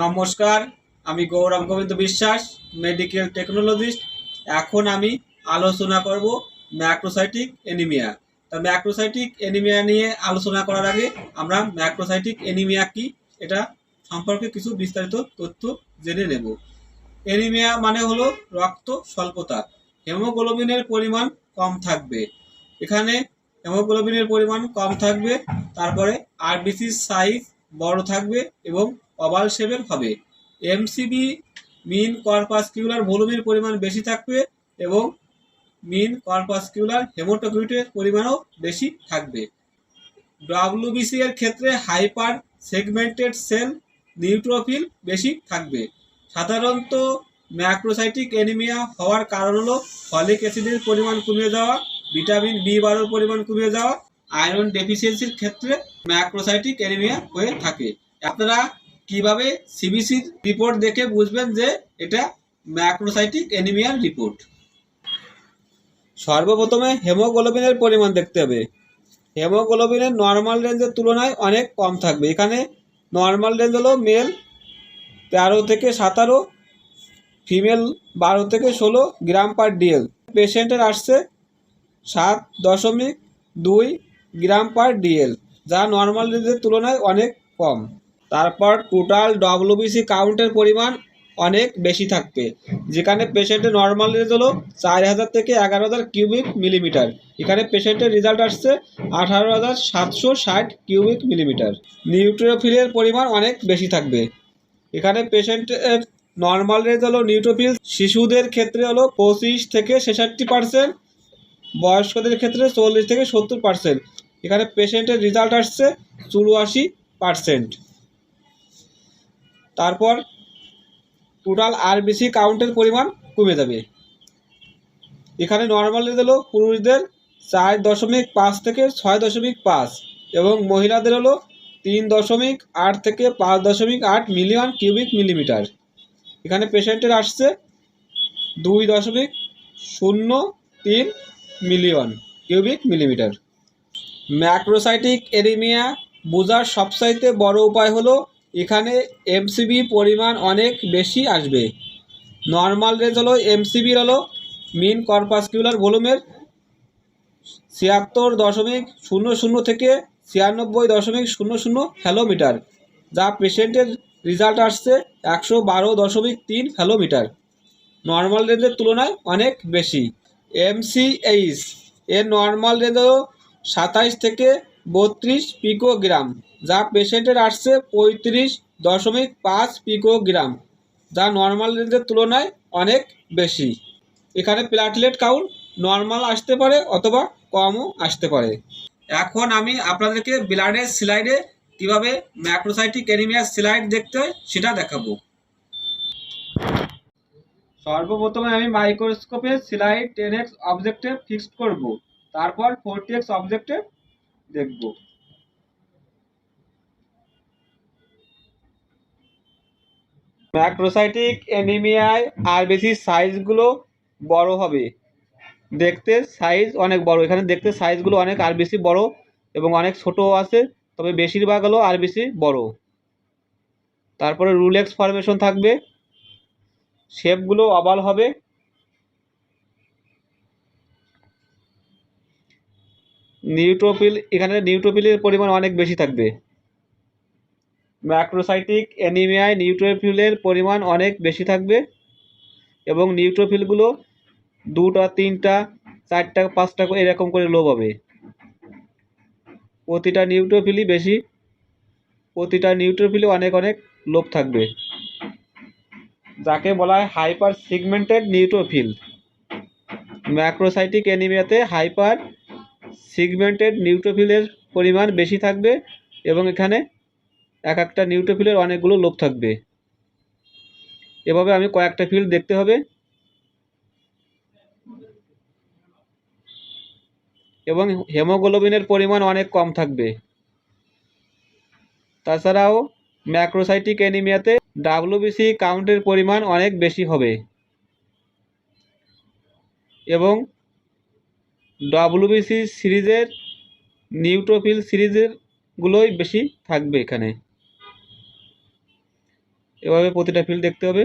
নমস্কার, আমি গৌরব গোবিন্দ বিশ্বাস মেডিকেল টেকনোলজিস্ট এখন আমি আলোচনা করব ম্যাক্রোসাইটিক এনিমিয়া তা ম্যাক্রোসাইটিক এনিমিয়া নিয়ে আলোচনা করার আগে আমরা ম্যাক্রোসাইটিক এনিমিয়া কি, এটা সম্পর্কে কিছু বিস্তারিত তথ্য জেনে নেব। এনিমিয়া মানে হলো রক্ত স্বল্পতা। হেমোগ্লোবিনের পরিমাণ কম থাকবে। এখানে হেমোগ্লোবিনের পরিমাণ কম থাকবে, তারপরে আরবিসির সাইজ বড় থাকবে এবং ওভাল শেপের হবে। এমসিবি মিন কর্পাসকিউলার ভলিউমের পরিমাণ বেশি থাকবে এবং মিন কর্পাসকিউলার হেমোটোক্রিটের পরিমাণও বেশি থাকবে। ডাব্লিউবিসি এর ক্ষেত্রে হাইপার সেগমেন্টেড সেল নিউট্রোফিল বেশি থাকবে। সাধারণত ম্যাক্রোসাইটিক অ্যানিমিয়া হওয়ার কারণ হলো ফলিক অ্যাসিডের পরিমাণ কমে যাওয়া, ভিটামিন বি বারোর পরিমাণ কমে যাওয়া, আয়রন ডেফিসিয়েন্সির ক্ষেত্রে ম্যাক্রোসাইটিক অ্যানিমিয়া হয়ে থাকে। আপনারা কীভাবে সিবিসির রিপোর্ট দেখে বুঝবেন যে এটা ম্যাক্রোসাইটিক অ্যানিমিয়ার রিপোর্ট সর্বপ্রথমে হেমোগ্লোবিনের পরিমাণ দেখতে হবে। হেমোগ্লোবিনের নর্মাল রেঞ্জের তুলনায় অনেক কম থাকবে। এখানে নর্মাল রেঞ্জ হলো মেল তেরো থেকে সতেরো ফিমেল বারো থেকে ষোলো গ্রাম পার ডিএল পেশেন্টের আসছে সাত দশমিক দুই গ্রাম পার ডিএল যা নর্মাল রেঞ্জের তুলনায় অনেক কম। তারপর টোটাল ডব্লিউবিসি কাউন্টের পরিমাণ অনেক বেশি থাকবে, যেখানে পেশেন্টের নর্মাল রেঞ্জ হলো চার হাজার থেকে এগারো হাজার কিউবিক মিলিমিটার এখানে পেশেন্টের রেজাল্ট আসছে আঠারো হাজার সাতশো ষাট কিউবিক মিলিমিটার নিউট্রোফিলের পরিমাণ অনেক বেশি থাকবে। এখানে পেশেন্টের নর্মাল রেঞ্জ হলো নিউট্রোফিল শিশুদের ক্ষেত্রে হলো পঁচিশ থেকে ছেষট্টি পার্সেন্ট বয়স্কদের ক্ষেত্রে চল্লিশ থেকে সত্তর পার্সেন্ট এখানে পেশেন্টের রেজাল্ট আসছে চুরাশি পার্সেন্ট তারপর টোটাল আরবিসি কাউন্টের পরিমাণ কমে যাবে। এখানে নর্মাল হলো পুরুষদের চার দশমিক পাঁচ থেকে ছয় দশমিক পাঁচ এবং মহিলাদের হলো তিন দশমিক আট থেকে পাঁচ দশমিক আট মিলিয়ন কিউবিক মিলিমিটার। এখানে পেশেন্টের আসছে দুই দশমিক শূন্য তিন million cubic millimetre. Macrocytic anaemia বোঝার সবচাইতে বড় উপায় হলো এখানে এমসিবি পরিমাণ অনেক বেশি আসবে। নর্মাল রেঞ্জ হলো এমসিবির হলো মিন কর্পাসকিউলার ভলিউমের ছিয়াত্তর দশমিক শূন্য শূন্য থেকে ছিয়ানব্বই দশমিক শূন্য শূন্য হ্যালোমিটার যা পেশেন্টের রেজাল্ট আসছে একশো বারো দশমিক তিন হ্যালোমিটার নর্মাল রেঞ্জের তুলনায় অনেক বেশি। এমসিএইচ এর নর্মাল রেঞ্জ হলো সাতাইশ থেকে বত্রিশ পিকোগ্রাম, যা পেশেন্টের আসছে পঁয়ত্রিশ দশমিক পাঁচ পিকোগ্রাম, যা নর্মাল রেঞ্জের তুলনায় অনেক বেশি। এখানে প্লাটলেট কাউন্ট নর্মাল আসতে পারে অথবা কমও আসতে পারে। এখন আমি আপনাদেরকে ব্লাডের স্লাইডে কীভাবে ম্যাক্রোসাইটিক অ্যানিমিয়ার স্লাইড দেখতে হয় সেটা দেখাবো। সর্বপ্রথমে আমি মাইক্রোস্কোপে স্লাইড টেন এক্স অবজেক্টে ফিক্সড করব, তারপর ফোরটি এক্স অবজেক্টে দেখব। ম্যাক্রোসাইটিক অ্যানিমিয়ায় আর বেশি সাইজগুলো বড় হবে। দেখতে সাইজ অনেক বড়। এখানে দেখতে সাইজগুলো অনেক, আর বেশি বড় এবং অনেক ছোটও আছে, তবে বেশিরভাগ হলো আর বেশি বড়। তারপরে রুলেক্স ফরমেশন থাকবে। শেপগুলো অবাল হবে। নিউট্রোপিল এখানে নিউট্রোপিলের পরিমাণ অনেক বেশি থাকবে। ম্যাক্রোসাইটিক অ্যানিমিয়ায় নিউট্রোফিলের পরিমাণ অনেক বেশি থাকবে এবং নিউট্রোফিলগুলো দুটা, তিনটা, চারটা, পাঁচটা এরকম করে লোভ হবে। প্রতিটা নিউট্রোফিলই বেশি, প্রতিটা নিউট্রোফিলে অনেক অনেক লোভ থাকবে। যাকে বলা হয় হাইপার সিগমেন্টেড নিউট্রোফিল। ম্যাক্রোসাইটিক অ্যানিমিয়াতে হাইপার সিগমেন্টেড নিউট্রোফিলের পরিমাণ বেশি থাকবে এবং এখানে এক একটা নিউট্রোফিলের অনেকগুলো লোভ থাকবে। এভাবে আমি কয়েকটা ফিল্ড দেখতে হবে। এবং হেমোগ্লোবিনের পরিমাণ অনেক কম থাকবে। তাছাড়াও ম্যাক্রোসাইটিক অ্যানিমিয়াতে ডাব্লিউবিসি কাউন্টের পরিমাণ অনেক বেশি হবে। এবং ডব্লিউবিসি সিরিজের নিউট্রোফিল সিরিজের গুলোই বেশি থাকবে এখানে। এভাবে প্রতিটা ফিল্ড দেখতে হবে।